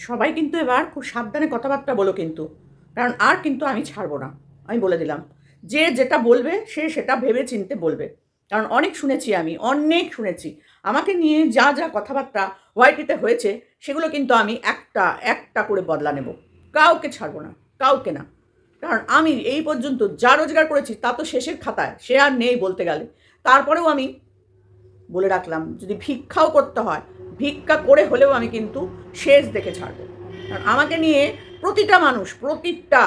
সবাই কিন্তু এবার খুব সাবধানে কথাবার্তা বলো কিন্তু। কারণ আর কিন্তু আমি ছাড়বো না। আমি বলে দিলাম। যে যেটা বলবে, সে সেটা ভেবে চিনতে বলবে। কারণ অনেক শুনেছি আমি, অনেক শুনেছি। আমাকে নিয়ে যা যা কথাবার্তা ওয়াইটিতে হয়েছে, সেগুলো কিন্তু আমি একটা একটা করে বদলা নেব। কাউকে ছাড়বো না, কাউকে না। কারণ আমি এই পর্যন্ত যা রোজগার করেছি, তা তো শেষের খাতায়, সে আর নেই বলতে গেলে। তারপরেও আমি বলে রাখলাম, যদি ভিক্ষাও করতে হয় ভিক্ষা করে হলেও আমি কিন্তু শেষ দেখে ছাড়বো। কারণ আমাকে নিয়ে প্রতিটা মানুষ, প্রতিটা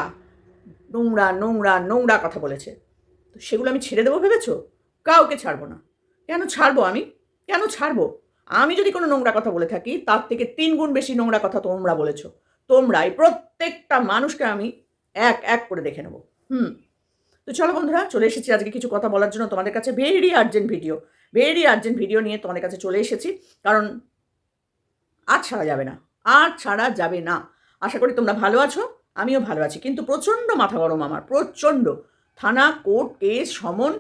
নোংরা নোংরা নোংরা কথা বলেছে। তো সেগুলো আমি ছেড়ে দেবো ভেবেছো? কাউকে ছাড়বো না। কেন ছাড়বো আমি? কেন ছাড়বো? আমি যদি কোনো নোংরা কথা বলে থাকি, তার থেকে তিন গুণ বেশি নোংরা কথা তোমরা বলেছ। তোমরা এই প্রত্যেকটা মানুষকে আমি এক এক করে দেখে নেব। হুম। তো চলো বন্ধুরা, চলে এসেছি আজকে কিছু কথা বলার জন্য তোমাদের কাছে। Very urgent video very urgent video নিয়ে তোমাদের কাছে চলে এসেছি। কারণ আর ছাড়া যাবে না, আর ছাড়া যাবে না। আশা করি তোমরা ভালো আছো, আমিও ভালো আছি। কিন্তু প্রচণ্ড মাথা গরম আমার, প্রচণ্ড। থানা, কোর্ট কেস, সমন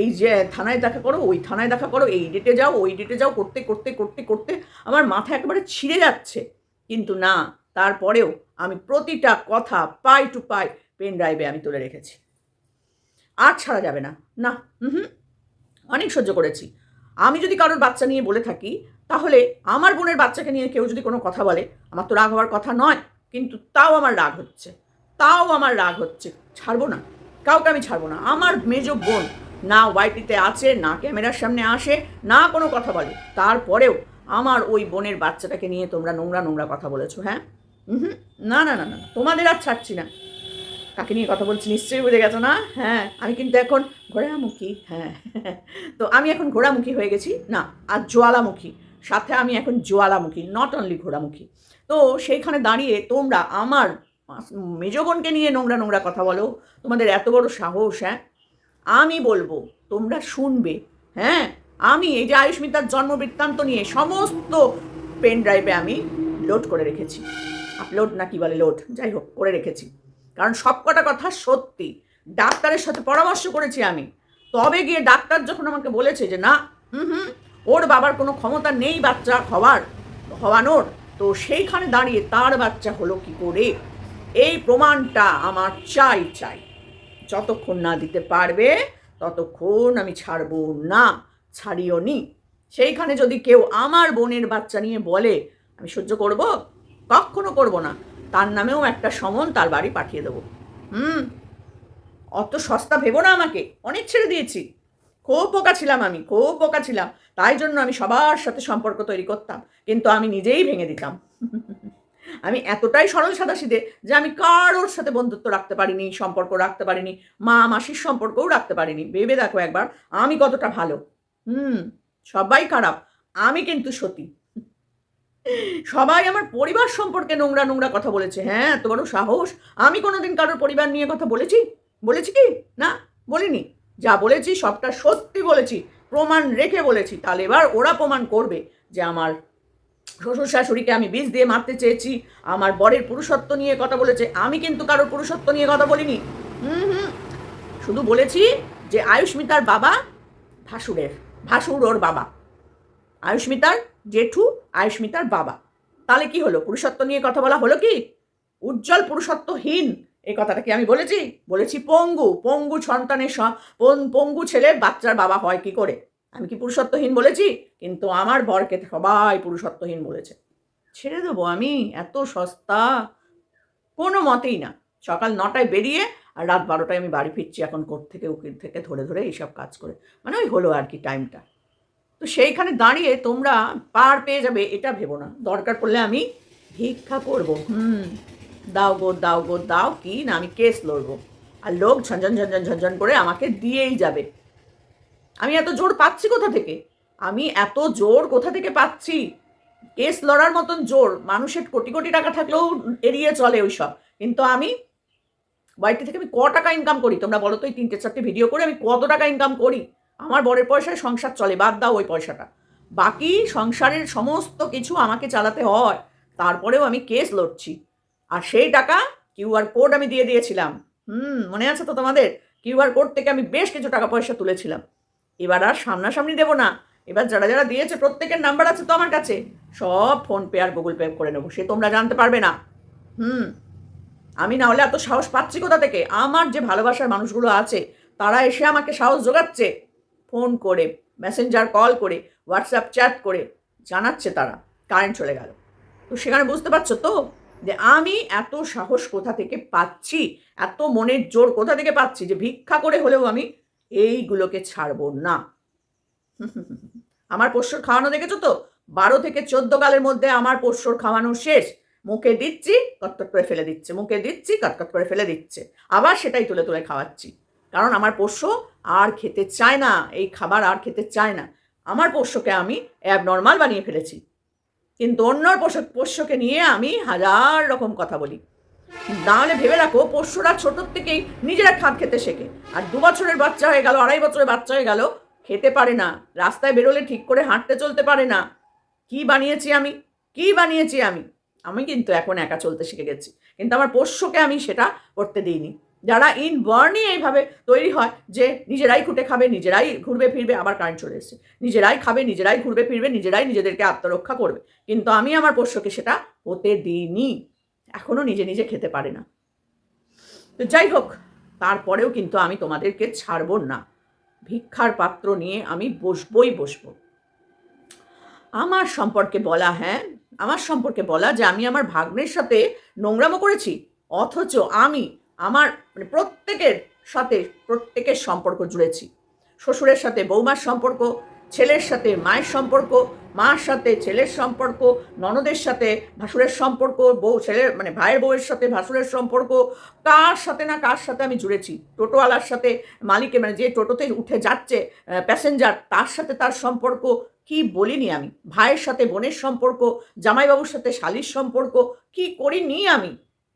এই যে থানায় দেখা করো, ওই থানায় দেখা করো, এই ডেটে যাও, ওই ডেটে যাও, করতে করতে করতে করতে আমার মাথা একেবারে ছিঁড়ে যাচ্ছে। কিন্তু না, তারপরেও আমি প্রতিটা কথা পাই টু পাই পেন ড্রাইভে আমি তুলে রেখেছি। আর ছাড়া যাবে না। না হুম অনেক সহ্য করেছি। আমি যদি কারোর বাচ্চা নিয়ে বলে থাকি তাহলে আমার বোনের বাচ্চাকে নিয়ে কেউ যদি কোনো কথা বলে, আমার তো রাগ হওয়ার কথা নয়, কিন্তু তাও আমার রাগ হচ্ছে। তাও আমার রাগ হচ্ছে। ছাড়বো না। কাউকে আমি ছাড়বো না। আমার মেজ বোন না ওয়াইটিতে আছে, না ক্যামেরার সামনে আসে, না কোনো কথা বলে। তারপরেও আমার ওই বোনের বাচ্চাটাকে নিয়ে তোমরা নোংরা নোংরা কথা বলেছ হ্যাঁ? হুম না না না না তোমাদের আর ছাড়ছি না। কাকে নিয়ে কথা বলছি নিশ্চয়ই বুঝে গেছো না? হ্যাঁ আমি কিন্তু এখন ঘোড়ামুখী হ্যাঁ। তো আমি এখন ঘোড়ামুখী হয়ে গেছি। না, আর জোয়ালামুখী সাথে আমি এখন জোয়ালামুখী নট অনলি ঘোড়ামুখী। তো সেইখানে দাঁড়িয়ে তোমরা আমার মেজ বোনকে নিয়ে নোংরা নোংরা কথা বলো, তোমাদের এত বড় সাহস হ্যাঁ? আমি বলব, তোমরা শুনবে হ্যাঁ? আমি এই যে আয়ুষ্মিতার জন্ম বৃত্তান্ত নিয়ে সমস্ত পেন ড্রাইভে আমি লোড করে রেখেছি। আপলোড না কি বলে লোড যাই হোক, করে রেখেছি। কারণ সব কটা কথা সত্যি। ডাক্তারের সাথে পরামর্শ করেছি আমি। তবে গিয়ে ডাক্তার যখন আমাকে বলেছে যে, না, হুম হুম ওর বাবার কোনো ক্ষমতা নেই বাচ্চা হওয়ার, হওয়ানোর। তো সেইখানে দাঁড়িয়ে তার বাচ্চা হলো কি করে? এই প্রমাণটা আমার চাই চাই। যতক্ষণ না দিতে পারবে, ততক্ষণ আমি ছাড়বো না, ছাড়িও নি। সেইখানে যদি কেউ আমার বোনের বাচ্চা নিয়ে বলে, আমি সহ্য করব? কখনো করব না। তার নামেও একটা সমন তার বাড়ি পাঠিয়ে দেবো। হুম? অত সস্তা ভেবো না আমাকে। অনেক ছেড়ে দিয়েছি। খুব বোকা ছিলাম আমি, খুব বোকা ছিলাম। তাই জন্য আমি সবার সাথে সম্পর্ক তৈরি করতাম, কিন্তু আমি নিজেই ভেঙে দিতাম। আমি এতটাই সরল সাদাসিদে যে আমি কারোর সাথে বন্ধুত্ব রাখতে পারিনি, সম্পর্ক রাখতে পারিনি, মা মাসির সম্পর্কও রাখতে পারিনি। ভেবে দেখো একবার, আমি কতটা ভালো। হুম, সবাই খারাপ, আমি কিন্তু সতী। সবাই আমার পরিবার সম্পর্কে নোংরা নোংরা কথা বলেছে। হ্যাঁ এত বড় সাহস। আমি কোনোদিন কারোর পরিবার নিয়ে কথা বলেছি? বলেছি কি? না, বলিনি। যা বলেছি সবটা সত্যি বলেছি। প্রমাণ রেখে বলেছি, তাহলে এবার ওরা প্রমাণ করবে যে আমার শ্বশুর শাশুড়িকে আমি বীজ দিয়ে মারতে চেয়েছি, আমার বরের পুরুষত্ব নিয়ে কথা বলেছে, আমি কিন্তু কারোর পুরুষত্ব নিয়ে কথা বলিনি। হুম হুম। শুধু বলেছি যে আয়ুষ্মিতার বাবা ভাসুরের, ভাসুর ওর বাবা। আয়ুষ্মিতার জেঠু, আয়ুষ্মিতার বাবা। তাহলে কি হলো? পুরুষত্ব নিয়ে কথা বলা হলো কি? উজ্জ্বল পুরুষত্বহীন এই কথাটা কি আমি বলেছি? বলেছি পঙ্গু পঙ্গু সন্তানের পঙ্গু ছেলে বাচ্চার বাবা হয় কি করে? আমি কি পুরুষত্বহীন বলেছি? কিন্তু আমার বরকে সবাই পুরুষত্বহীন বলেছে। ছেড়ে দেবো আমি? এত সস্তা? কোনো মতেই না। সকাল নটায় বেরিয়ে আর রাত বারোটায় আমি বাড়ি ফিরছি এখন কোর্ট থেকে, উকিল থেকে ধরে ধরে এইসব কাজ করে। মানে ওই হলো আর কি টাইমটা তো সেইখানে দাঁড়িয়ে তোমরা পার পেয়ে যাবে, এটা ভেবো না। দরকার পড়লে আমি ভিক্ষা করব। হুম। দাও গো দাও গো, দাও কি না আমি কেস লড়বো। আর লোক ঝনঝন ঝনঝন ঝনঝন করে আমাকে দিয়েই যাবে। আমি এত জোর পাচ্ছি কোথা থেকে? আমি এত জোর কোথা থেকে পাচ্ছি? কেস লড়ার মতন জোর, মানুষের কোটি কোটি টাকা থাকলেও এড়িয়ে চলে ওই সব কিন্তু আমি বাড়িতে থেকে আমি ক টাকা ইনকাম করি? তোমরা বলো তো এই তিনটে চারটে ভিডিও করে আমি কত টাকা ইনকাম করি? আমার বরের পয়সায় সংসার চলে, বাদ দাও ওই পয়সাটা। বাকি সংসারের সমস্ত কিছু আমাকে চালাতে হয়। তারপরেও আমি কেস লড়ছি। আর সেই টাকা কিউআর কোড আমি দিয়ে দিয়েছিলাম। হুম, মনে আছে তো তোমাদের? কিউআর কোড থেকে আমি বেশ কিছু টাকা পয়সা তুলেছিলাম। এবার আর সামনাসামনি দেবো না। এবার যারা যারা দিয়েছে প্রত্যেকের নাম্বার আছে তো আমার কাছে। সব ফোনপে আর গুগল পে করে নেব, সে তোমরা জানতে পারবে না। হুম, আমি না হলে এত সাহস পাচ্ছি কোথা থেকে? আমার যে ভালোবাসার মানুষগুলো আছে, তারা এসে আমাকে সাহস জোগাচ্ছে ফোন করে, মেসেঞ্জার কল করে, হোয়াটসঅ্যাপ চ্যাট করে, জানাচ্ছে তারা। কারেন্ট চলে গেল। তো সেখানে বুঝতে পারছ তো? যে আমি এত সাহস কোথা থেকে পাচ্ছি? এত মনের জোর কোথা থেকে পাচ্ছি যে ভিক্ষা করে হলেও আমি এইগুলোকে ছাড়বো না? আমার পোষ্যর খাওয়ানো দেখেছ তো? বারো থেকে চোদ্দ কালের মধ্যে আমার পোষ্যর খাওয়ানো শেষ। মুখে দিচ্ছি, কটকট করে ফেলে দিচ্ছে। মুখে দিচ্ছি, কটকট করে ফেলে দিচ্ছে। আবার সেটাই তুলে তুলে খাওয়াচ্ছি। কারণ আমার পোষ্য আর খেতে চায় না। এই খাবার আর খেতে চায় না। আমার পোষ্যকে আমি অ্যাবনর্মাল বানিয়ে ফেলেছি। কিন্তু অন্য পোষ্য পোষ্যকে নিয়ে আমি হাজার রকম কথা বলি। নাহলে ভেবে রাখো, পোষ্যরা ছোটোর থেকেই নিজেরা খাদ খেতে শেখে। আর দু বছরের বাচ্চা হয়ে গেল, আড়াই বছরের বাচ্চা হয়ে গেল, খেতে পারে না, রাস্তায় বেরোলে ঠিক করে হাঁটতে চলতে পারে না। কি বানিয়েছি আমি? কি বানিয়েছি আমি? আমি কিন্তু এখন একা চলতে শিখে গেছি। কিন্তু আমার পোষ্যকে আমি সেটা করতে দিইনি। যারা ইন বর্নই এইভাবে তৈরি হয় যে নিজেরাই খুঁটে খাবে, নিজেরাই ঘুরবে, ফিরবে, আবার কারেন্ট চলে এসেছে। নিজেরাই খাবে, নিজেরাই ঘুরবে, ফিরবে, নিজেরাই নিজেদেরকে আত্মরক্ষা করবে। কিন্তু আমি আমার পোষ্যকে সেটা হতে দিইনি। এখনও নিজে নিজে খেতে পারে না। তো যাই হোক, তারপরেও কিন্তু আমি তোমাদেরকে ছাড়বো না। ভিক্ষার পাত্র নিয়ে আমি বসবই বসবো। আমার সম্পর্কে বলা হ্যাঁ আমার সম্পর্কে বলা যে আমি আমার ভাগ্নের সাথে নোংরামো করেছি, অথচ আমি আমার মানে প্রত্যেকের সাথে প্রত্যেকের সম্পর্ক জুড়েছি। শ্বশুরের সাথে বৌমার সম্পর্ক, ছেলের সাথে মায়ের সম্পর্ক, মার সাথে ছেলের সম্পর্ক, ননদের সাথে ভাসুরের সম্পর্ক, বউ ছেলের মানে ভাইয়ের বউয়ের সাথে ভাসুরের সম্পর্ক, কার সাথে না কার সাথে আমি জুড়েছি। টোটোওয়ালার সাথে মালিকের মানে যে টোটোতে উঠে যাচ্ছে প্যাসেঞ্জার তার সাথে তার সম্পর্ক, কি বলিনি আমি? ভাইয়ের সাথে বোনের সম্পর্ক, জামাইবাবুর সাথে শালির সম্পর্ক, কি করিনি আমি?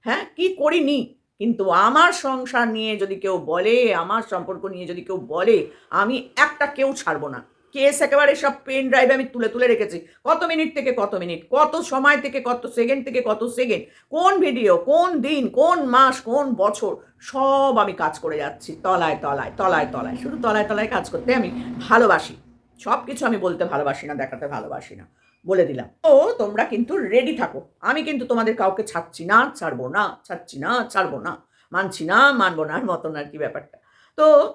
হ্যাঁ কি করিনি? কিন্তু আমার সংসার নিয়ে যদি কেউ বলে, আমার সম্পর্ক নিয়ে যদি কেউ বলে, আমি একটা কেউ ছাড়বো না। কেস একেবারে সব পেন ড্রাইভে আমি তুলে তুলে রেখেছি। কত মিনিট থেকে কত মিনিট? কত সময় থেকে কত সেকেন্ড থেকে কত সেকেন্ড? কোন ভিডিও, কোন দিন, কোন মাস, কোন বছর? সব আমি কাজ করে যাচ্ছি তলায় তলায় তলায় তলায়। শুধু তলায় তলায় কাজ করতে আমি ভালোবাসি। সব কিছু আমি বলতে ভালোবাসি না, দেখাতে ভালোবাসি না। বলে দিলাম। ও, তোমরা কিন্তু রেডি থাকো। আমি কিন্তু তোমাদের কাউকে ছাড়ছি না, ছাড়বো না, ছাড়ছি না, ছাড়বো না, মানছি না, মানবো না মতন আর কি ব্যাপারটা। তো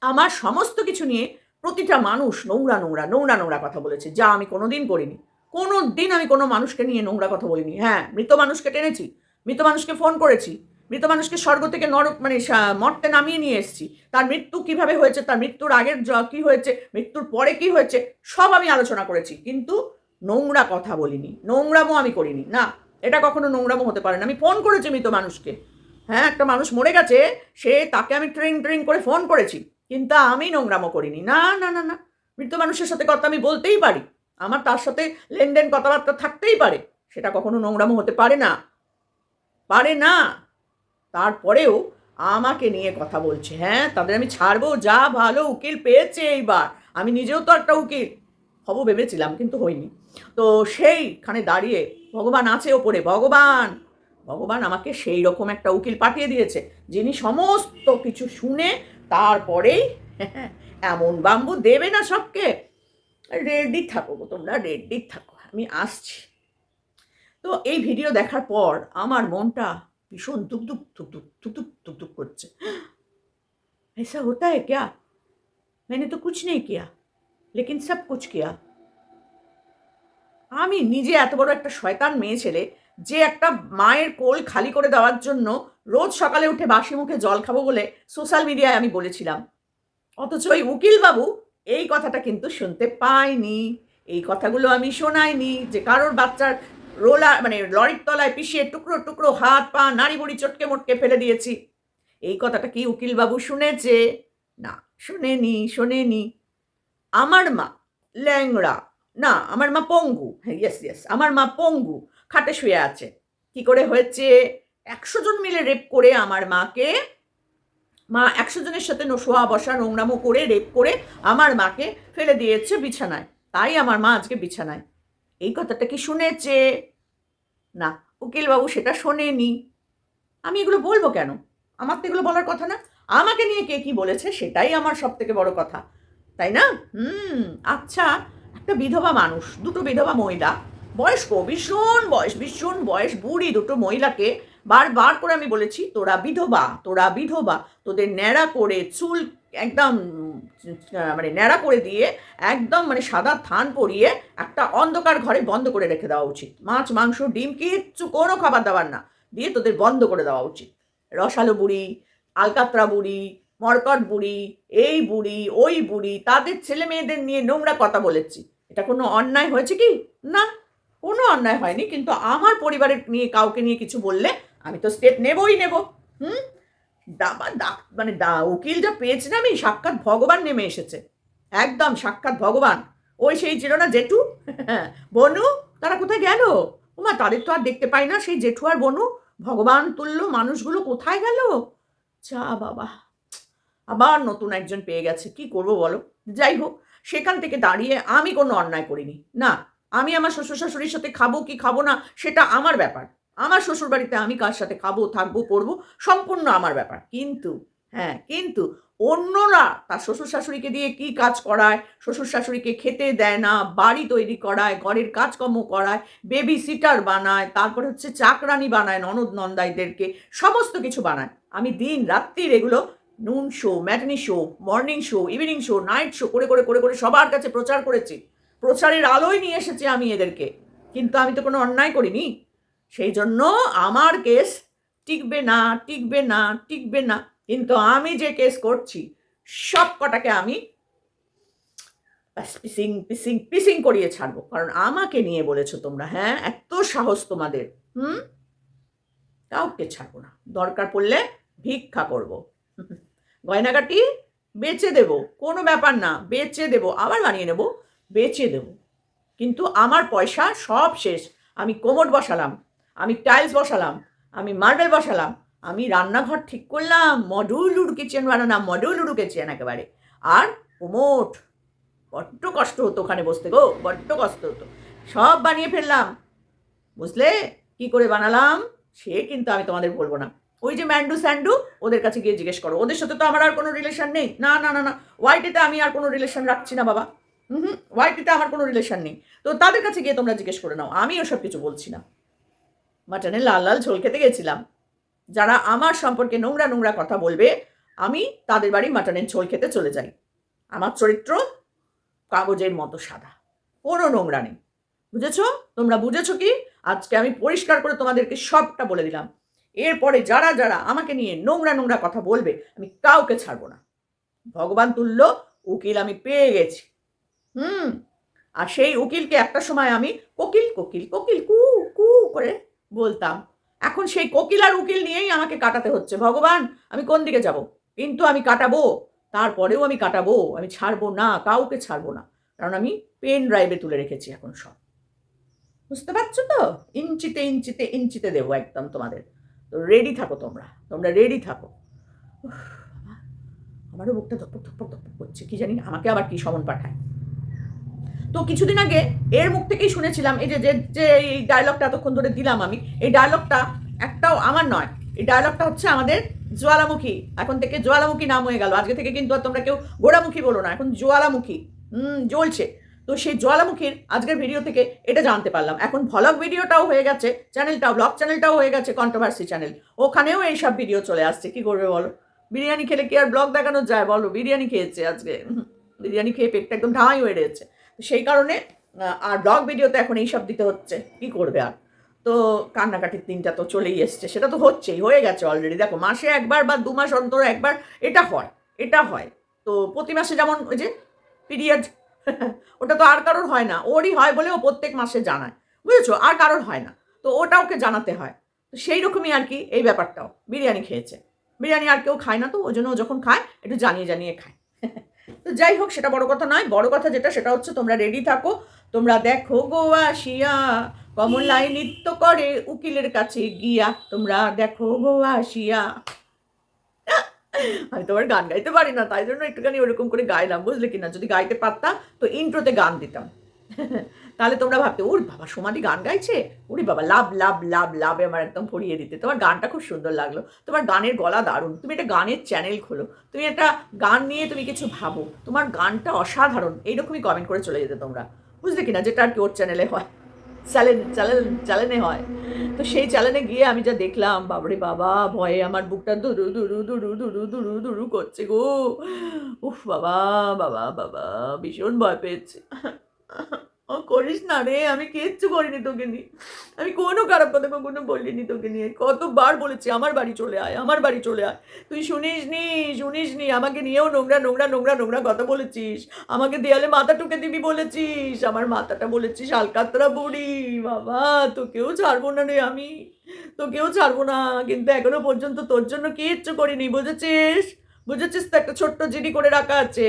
আমার সমস্ত কিছু নিয়ে প্রতিটা মানুষ নোংরা নোংরা নোংরা নোংরা কথা বলেছে। যা আমি কোনো দিন করিনি। কোনো দিন আমি কোনো মানুষকে নিয়ে নোংরা কথা বলিনি। হ্যাঁ মৃত মানুষকে টেনেছি, মৃত মানুষকে ফোন করেছি। মৃত মানুষকে স্বর্গ থেকে নরক মানে মর্তে নামিয়ে নিয়ে এসেছি। তার মৃত্যু কীভাবে হয়েছে, তার মৃত্যুর আগের কী হয়েছে, মৃত্যুর পরে কি হয়েছে, সব আমি আলোচনা করেছি। কিন্তু নোংরা কথা বলিনি। নোংরামো আমি করিনি। না, এটা কখনো নোংরামো হতে পারে না। আমি ফোন করেছি মৃত মানুষকে হ্যাঁ একটা মানুষ মরে গেছে, সে তাকে আমি ট্রেন ট্রেন করে ফোন করেছি। কিন্তু আমি নোংরামো করিনি। না না না না মৃত মানুষের সাথে কথা আমি বলতেই পারি। আমার তার সাথে লেনদেন, কথাবার্তা থাকতেই পারে। সেটা কখনো নোংরামো হতে পারে না। পারে না। তারপরেও আমাকে নিয়ে কথা বলছে হ্যাঁ তাদের আমি ছাড়বো, যা ভালো উকিল পেয়েছে এইবার। আমি নিজেও তো একটা উকিল। হব ভেবেছিলাম, কিন্তু হয়নি। তো সেইখানে দাঁড়িয়ে ভগবান আছে ওপরে, ভগবান ভগবান আমাকে সেই রকম একটা উকিল পাঠিয়ে দিয়েছে, যিনি সমস্ত কিছু শুনে তারপরেই এমন বাম্বু দেবে না সবকে। রেডি থাকো তোমরা রেডি থাকো, আমি আসছি। তো এই ভিডিও দেখার পর আমার মনটা ভীষণ দুক দুক ধুক ধুক ধুক ধুক ধুক ধুক করছে ऐसा होता है क्या मैंने तो कुछ नहीं किया लेकिन सब कुछ किया আমি নিজে এত বড় একটা শয়তান মেয়ে ছেলে যে একটা মায়ের কোল খালি করে দেওয়ার জন্য রোজ সকালে উঠে বাসি মুখে জল খাবো বলে সোশ্যাল মিডিয়ায় আমি বলেছিলাম অথচ ওই উকিলবাবু এই কথাটা কিন্তু শুনতে পাইনি এই কথাগুলো আমি শোনাইনি যে কারোর বাচ্চার রোলার মানে লরির তলায় পিষিয়ে টুকরো টুকরো হাত, পা, নাড়ি বুড়ি চটকে মটকে ফেলে দিয়েছি। এই কথাটা কি উকিলবাবু শুনেছে? না, শোনেনি শোনেনি। আমার মা ল্যাংড়া। না, আমার মা পঙ্গু। হ্যাঁ ইয়েস ইয়েস আমার মা পঙ্গু। খাটে শুয়ে আছে। কি করে হয়েছে? একশো জন মিলে রেপ করে আমার মাকে, মা একশো জনের সাথে শোয়া, বসা, নোংরামো করে রেপ করে আমার মাকে ফেলে দিয়েছে বিছানায়। তাই আমার মা আজকে বিছানায়। এই কথাটা কি শুনেছে? না, উকিলবাবু সেটা শোনেনি। আমি এগুলো বলব কেন? আমার তো এগুলো বলার কথা না। আমাকে নিয়ে কে কি বলেছে সেটাই আমার সব থেকে বড় কথা। তাই না? হুম আচ্ছা একটা বিধবা মানুষ, দুটো বিধবা মহিলা, বয়স্ক, ভীষণ বয়স ভীষণ বয়স, বুড়ি দুটো মহিলাকে বারবার করে আমি বলেছি, তোরা বিধবা তোরা বিধবা, তোদের ন্যাড়া করে চুল একদম মানে ন্যাড়া করে দিয়ে, একদম মানে সাদা থান পরিয়ে একটা অন্ধকার ঘরে বন্ধ করে রেখে দেওয়া উচিত। মাছ, মাংস, ডিম, কিচ্ছু, কোনো খাবার দাবার না। দিয়ে তোদের বন্ধ করে দেওয়া উচিত। রসালো বুড়ি, আলকাতরা বুড়ি, মরকট বুড়ি, এই বুড়ি, ওই বুড়ি, তাদের ছেলে মেয়েদের নিয়ে নোংরা কথা বলেছি। এটা কোনো অন্যায় হয়েছে কি? না, কোনো অন্যায় হয়নি, কিন্তু আমার পরিবারের নিয়ে কাউকে নিয়ে কিছু বললে আমি তো স্টেপ নেবই নেব। হুম? দাবা দা মানে দা, উকিল যা পেয়েছি না, আমি সাক্ষাৎ ভগবান নেমে এসেছে। একদম সাক্ষাৎ ভগবান। ওই সেই ছিল না জেঠু, বনু, তারা কোথায় গেল? ওমা, তাদের তো আর দেখতে পাই না, সেই জেঠু আর বনু। ভগবান তুল্য মানুষগুলো কোথায় গেল? যা বাবা। আবার নতুন একজন পেয়ে গেছে, কি করব বলো? যাই হোক, সেখান থেকে দাঁড়িয়ে আমি কোনো অন্যায় করিনি। না, আমি আমার শ্বশুর শাশুড়ির সাথে খাব কি খাব না, সেটা আমার ব্যাপার। আমার শ্বশুর বাড়িতে আমি কার সাথে খাব, থাকব, পড়ব, সম্পূর্ণ আমার ব্যাপার। কিন্তু হ্যাঁ কিন্তু অন্যরা তার শ্বশুর শাশুড়িকে দিয়ে কি কাজ করায়? শ্বশুর শাশুড়িকে খেতে দেয় না, বাড়ি তৈরি করায়, ঘরের কাজকর্ম করায় বেবি সিটার বানায়, তারপর হচ্ছে চাকরানি বানায়, ননদ নন্দাইদেরকে, সমস্ত কিছু বানায়। আমি দিন রাত্রির এগুলো noon show matinee show morning show evening show night show করে করে করে করে সবার কাছে প্রচার করেছি। প্রচারের আলোয় নিয়ে এসেছি আমি এদেরকে। কিন্তু আমি তো কোনো অন্যায় করিনি। সেই জন্য আমার কেস টিকবে না টিকবে না টিকবে না। কিন্তু আমি যে কেস করছি, সব কটাকে আমি পিসিং পিসিং পিসিং করিয়ে ছাড়বো। কারণ আমাকে নিয়ে বলেছ তোমরা হ্যাঁ? এত সাহস তোমাদের, হুম? কাউকে ছাড়বো না। দরকার পড়লে ভিক্ষা করব। গয়নাগাটি বেচে দেব। কোনো ব্যাপার না, বেচে দেব। আবার বানিয়ে নেব, বেচে দেব। কিন্তু আমার পয়সা সব শেষ। আমি কোমর বসালাম। আমি টাইলস বসালাম, আমি মার্বেল বসালাম, আমি রান্নাঘর ঠিক করলাম মডুলুর কিচেন বানালাম মডুলুরু কিচেন একেবারে। আর কোমোট, বড্ড কষ্ট হতো ওখানে বসতে গো, বড্ড কষ্ট হতো। সব বানিয়ে ফেললাম। বুঝলে? কি করে বানালাম? সে কিন্তু আমি তোমাদের বলব না। ওই যে ম্যান্ডু স্যান্ডু, ওদের কাছে গিয়ে জিজ্ঞেস করো। ওদের সাথে তো আমার আর কোনো রিলেশন নেই। না না না না। ওয়াইটিতে আমি আর কোনো রিলেশন রাখছি না, বাবা। হুম হুম ওয়াইটিতে আমার কোনো রিলেশন নেই। তো তাদের কাছে গিয়ে তোমরা জিজ্ঞেস করে নাও। আমি ওসব কিছু বলছি না। মাটনে লাল লাল ঝোল খেতে গেছিলাম। যারা আমার সম্পর্কে নোংরা নোংরা কথা বলবে, আমি তাদের বাড়ি মাটনের ঝোল খেতে চলে যাই। আমার চরিত্র কাগজের মতো সাদা, কোনো নোংরা নেই। বুঝেছ? তোমরা বুঝেছ কি? আজকে আমি পরিষ্কার করে তোমাদেরকে সবটা বলে দিলাম। এরপরে যারা যারা আমাকে নিয়ে নোংরা নোংরা কথা বলবে, আমি কাউকে ছাড়বো না। ভগবান তুল্য, উকিল আমি পেয়ে গেছি। হুম? আর সেই উকিলকে একটা সময় আমি কোকিল কোকিল কোকিল, কু কু করে বলতাম, এখন সেই কোকিল আর উকিল নিয়েই আমাকে কাটাতে হচ্ছে, ভগবান, আমি কোন দিকে যাব? কিন্তু আমি কাটাবো, তারপরেও আমি কাটাবো, আমি ছাড়বো না, কাউকে ছাড়বো না, কারণ আমি পেন ড্রাইভে তুলে রেখেছি এখন সব। বুঝতে পারছ তো? ইঞ্চিতে ইঞ্চিতে ইঞ্চিতে দেবো একদম তোমাদের। তো রেডি থাকো তোমরা তোমরা রেডি থাকো। আমারও বুকটা ধপক ধপক ধপক করছে, কি জানি আমাকে আবার কি সমন পাঠায়। তো কিছুদিন আগে এর মুখ থেকেই শুনেছিলাম এই যে যে এই ডায়লগটা এতক্ষণ ধরে দিলাম আমি, এই ডায়লগটা একটাও আমার নয়, এই ডায়লগটা হচ্ছে আমাদের জোয়ালামুখী এখন থেকে জোয়ালামুখী নাম হয়ে গেল, আজকে থেকে কিন্তু আর তোমরা কেউ গোড়ামুখী বলো না, এখন জোয়ালামুখী হুম, জ্বলছে, তো সেই জ্বালামুখীর আজকের ভিডিও থেকে এটা জানতে পারলাম, এখন ভ্লগ ভিডিওটাও হয়ে গেছে চ্যানেলটাও ব্লগ চ্যানেলটাও হয়ে গেছে কন্ট্রোভার্সি চ্যানেল ওখানেও এইসব ভিডিও চলে আসছে, কি করবে বলো, বিরিয়ানি খেলে কি আর ব্লগ দেখানো যায় বলো, বিরিয়ানি খেয়েছে আজকে বিরিয়ানি খেয়ে পেটটা একদম ঢাই হয়ে রয়েছে সেই কারণে আর ব্লগ ভিডিওতে এখন এইসব দিতে হচ্ছে। কি করবে আর? তো কান্নাকাটির দিনটা তো চলেই এসছে। সেটা তো হচ্ছেই, হয়ে গেছে অলরেডি দেখো, মাসে একবার বা দু মাস অন্তর একবার এটা হয় এটা হয়। তো প্রতি মাসে যেমন ওই যে পিরিয়ড ওটা তো আর কারোর হয় না। ওরই হয় বলে ও প্রত্যেক মাসে জানায়। বুঝেছ? আর কারোর হয় না। তো ওটা ওকে জানাতে হয়। তো সেই রকমই আর কি এই ব্যাপারটাও। বিরিয়ানি খেয়েছে। বিরিয়ানি আর কেউ খায় না তো, ওই জন্য ও যখন খায়, একটু জানিয়ে জানিয়ে খায়। তো যাই হোক, সেটা বড় কথা নয়। বড় কথা যেটা, সেটা হচ্ছে তোমরা রেডি থাকো। তোমরা দেখো গো আসিয়া, কমলাই নৃত্য করে উকিলের কাছে গিয়া, তোমরা দেখো গো আসিয়া। আমি তোমার গান গাইতে পারি না, তাই জন্য একটুখানি ওরকম করে গাইলাম, বুঝলে কিনা? যদি গাইতে পারতাম তো ইন্ট্রোতে গান দিতাম। তাহলে তোমরা ভাবতে ওর বাবা সমাধি গান গাইছে ওরে বাবা লাভ লাভ লাভ লাভে আমার একদম ভরিয়ে দিতে তোমার গানটা খুব সুন্দর লাগল তোমার গানের গলা দারুণ তুমি একটা গানের চ্যানেল খোলো তুমি একটা গান নিয়ে তুমি কিছু ভাবো তোমার গানটা অসাধারণ এইরকমই কমেন্ট করে চলে যেতে তোমরা বুঝলে কিনা যেটা আর কি ওর চ্যানেলে হয় চ্যালেঞ্জ চ্যালেঞ্জ চ্যালেঞ্জে হয় তো সেই চ্যালেঞ্জে গিয়ে আমি যা দেখলাম বাবরে বাবা ভয়ে আমার বুকটা দুরু দুরু দুরু দুরু দুরু দুরু করছে গো উফ বাবা বাবা বাবা ভীষণ ভয় পেয়েছে ও করিস না রে, আমি কিচ্ছু করিনি তোকে নিয়ে। আমি কোনো খারাপ কথা কখনো বলিনি তোকে নিয়ে। কতবার বলেছি, আমার বাড়ি চলে আয়, আমার বাড়ি চলে আয়। তুই শুনিস নি শুনিস নি, আমাকে নিয়েও নোংরা নোংরা নোংরা নোংরা কথা বলেছিস। আমাকে দেয়ালে মাথা টুকে দিবি বলেছিস, আমার মাথাটা বলেছিস, আলকাতরা বুড়ি, বাবা, তোকেও ছাড়বো না রে আমি। তোকেও ছাড়বো না, কিন্তু এখনও পর্যন্ত তোর জন্য কিচ্ছু করিনি, বুঝেছিস? বুঝেছিস তো একটা ছোট্ট জিডি করে রাখা আছে।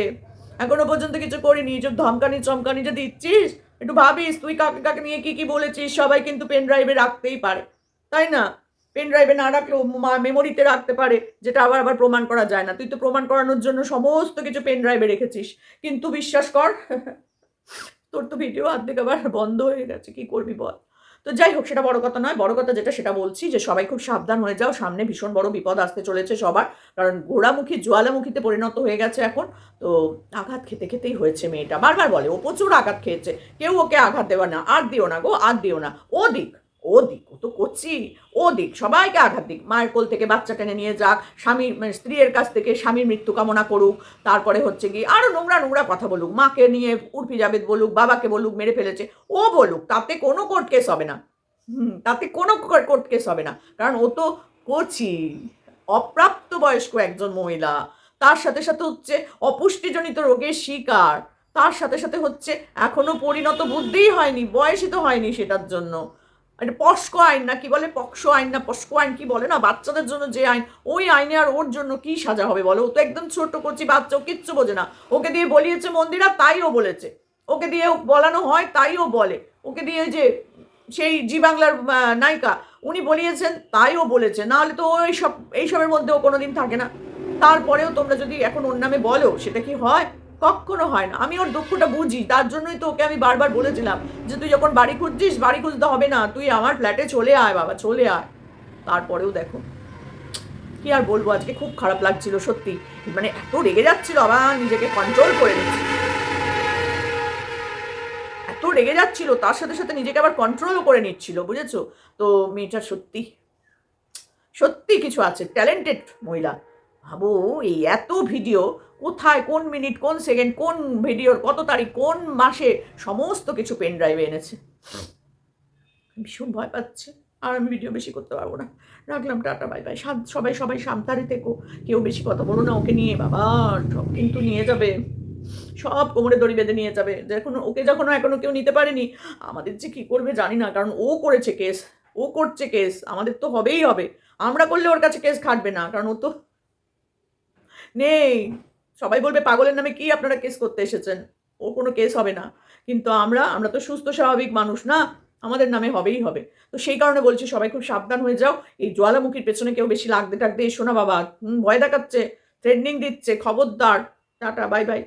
এখনও পর্যন্ত কিছু করিনি যে ধমকানি চমকানি যে দিচ্ছিস একটু ভাবিস, তুই কাকে কাকে নিয়ে কী কী বলেছিস, সবাই কিন্তু পেন ড্রাইভে রাখতেই পারে। তাই না? পেন ড্রাইভে না রাখলেও মেমোরিতে রাখতে পারে, যেটা আবার আবার প্রমাণ করা যায় না। তুই তো প্রমাণ করানোর জন্য সমস্ত কিছু পেন ড্রাইভে রেখেছিস। কিন্তু বিশ্বাস কর, তোর তো ভিডিও আর্ধেক আবার বন্ধ হয়ে গেছে, কি করবি বল? তো যাই হোক, সেটা বড় কথা নয়। বড় কথা যেটা, সেটা বলছি যে সবাই খুব সাবধান হয়ে যাও। সামনে ভীষণ বড় বিপদ আসতে চলেছে সবার। কারণ ঘোড়ামুখী জোয়ালামুখীতে পরিণত হয়ে গেছে এখন। তো আঘাত খেতে খেতেই হয়েছে মেয়েটা। বারবার বলে, ও প্রচুর আঘাত খেয়েছে। কেউ ওকে আঘাত দেওয়া না। আর দিও না গো, আর দিও না। ও দিক। ও দিক ও তো করছি ও দিক সবাইকে আঘাত দিক। মায়ের কোল থেকে বাচ্চা টেনে নিয়ে যাক, স্বামীর মানে স্ত্রীর কাছ থেকে স্বামীর মৃত্যু কামনা করুক, তারপরে হচ্ছে কি আরও নোংরা নোংরা কথা বলুক। মাকে নিয়ে উর্ফি জাবেদ বলুক, বাবাকে বলুক, মেরে ফেলেছে, ও বলুক, তাতে কোনো কোর্ট কেস হবে না। হুম, তাতে কোনো কোর্ট কেস হবে না। কারণ ও তো করছি। অপ্রাপ্ত বয়স্ক একজন মহিলা, তার সাথে সাথে হচ্ছে অপুষ্টিজনিত রোগের শিকার, তার সাথে সাথে হচ্ছে এখনও পরিণত বুদ্ধিই হয়নি, বয়সই তো হয়নি সেটার জন্য। একটা পস্কো আইন না কি বলে? পক্সো আইন না পস্কো আইন কি বলে? না, বাচ্চাদের জন্য যে আইন, ওই আইনে আর ওর জন্য কি সাজা হবে বলো? ও তো একদম ছোট করছি বাচ্চা, ও কিচ্ছু বোঝে না। ওকে দিয়ে বলিয়েছে মন্দিরা, তাই ও বলেছে। ওকে দিয়ে বলানো হয়, তাই ও বলে। ওকে দিয়ে যে সেই জি বাংলার নায়িকা, উনি বলিয়েছেন, তাই ও বলেছে। নাহলে তো ওই সব এইসবের মধ্যে ও কোনোদিন থাকে না। তারপরেও তোমরা যদি এখন ওর নামে বলো, সেটা কি হয়? কখনো হয় না। আমি ওর দুঃখটা বুঝি। তার জন্যই তো ওকে আমি বারবার বলেছিলাম যে, তুই যখন বাড়ি খুঁজছিস, বাড়ি খুঁজতে হবে না। তুই আমার ফ্ল্যাটে চলে আয়, বাবা, চলে আয়। তারপরেও দেখো, কি আর বলব, আজকে খুব খারাপ লাগছিল, সত্যি। মানে এত রেগে যাচ্ছিল, আবার নিজেকে কন্ট্রোল করে নিচ্ছি এত রেগে যাচ্ছিল, তার সাথে সাথে নিজেকে আবার কন্ট্রোলও করে নিচ্ছিল, বুঝেছ? তো মেয়েটা সত্যি সত্যি কিছু আছে ট্যালেন্টেড মহিলা। ভাবো, এই এত ভিডিও কোথায়, কোন মিনিট কোন সেকেন্ড কোন ভিডিওর কত তারিখ, কোন মাসে সমস্ত কিছু পেন ড্রাইভে এনেছে? ভীষণ ভয় পাচ্ছে, আর আমি ভিডিও বেশি করতে পারব না। রাখলাম, টাটা বাই বাই সবাই সবাই সাবধানে থেকো। কেউ বেশি কথা বলো না, ওকে নিয়ে বাবা, সব কিন্তু নিয়ে যাবে। সব কোমরে দড়ি বেঁধে নিয়ে যাবে। যখন ওকে যখন এখনও কেউ নিতে পারেনি, আমাদের যে কী করবে জানি না, কারণ ও করেছে কেস ও করছে কেস আমাদের তো হবেই হবে। আমরা করলে ওর কাছে কেস খাটবে না, কারণ ও তো নেই। সবাই বলবে পাগলের নামে কি আপনারা কেস করতে এসেছেন? ও কোনো কেস হবে না। কিন্তু আমরা আমরা তো সুস্থ, স্বাভাবিক মানুষ না? আমাদের নামে হবেই হবে। তো সেই কারণে বলছি সবাই খুব সাবধান হয়ে যাও। এই জ্বালামুখীর পেছনে কেউ বেশি লাগতে টাকতে এসো না বাবা। ভয় দেখাচ্ছে। ট্রেন্ডিং দিচ্ছে। খবরদার। Tata bye bye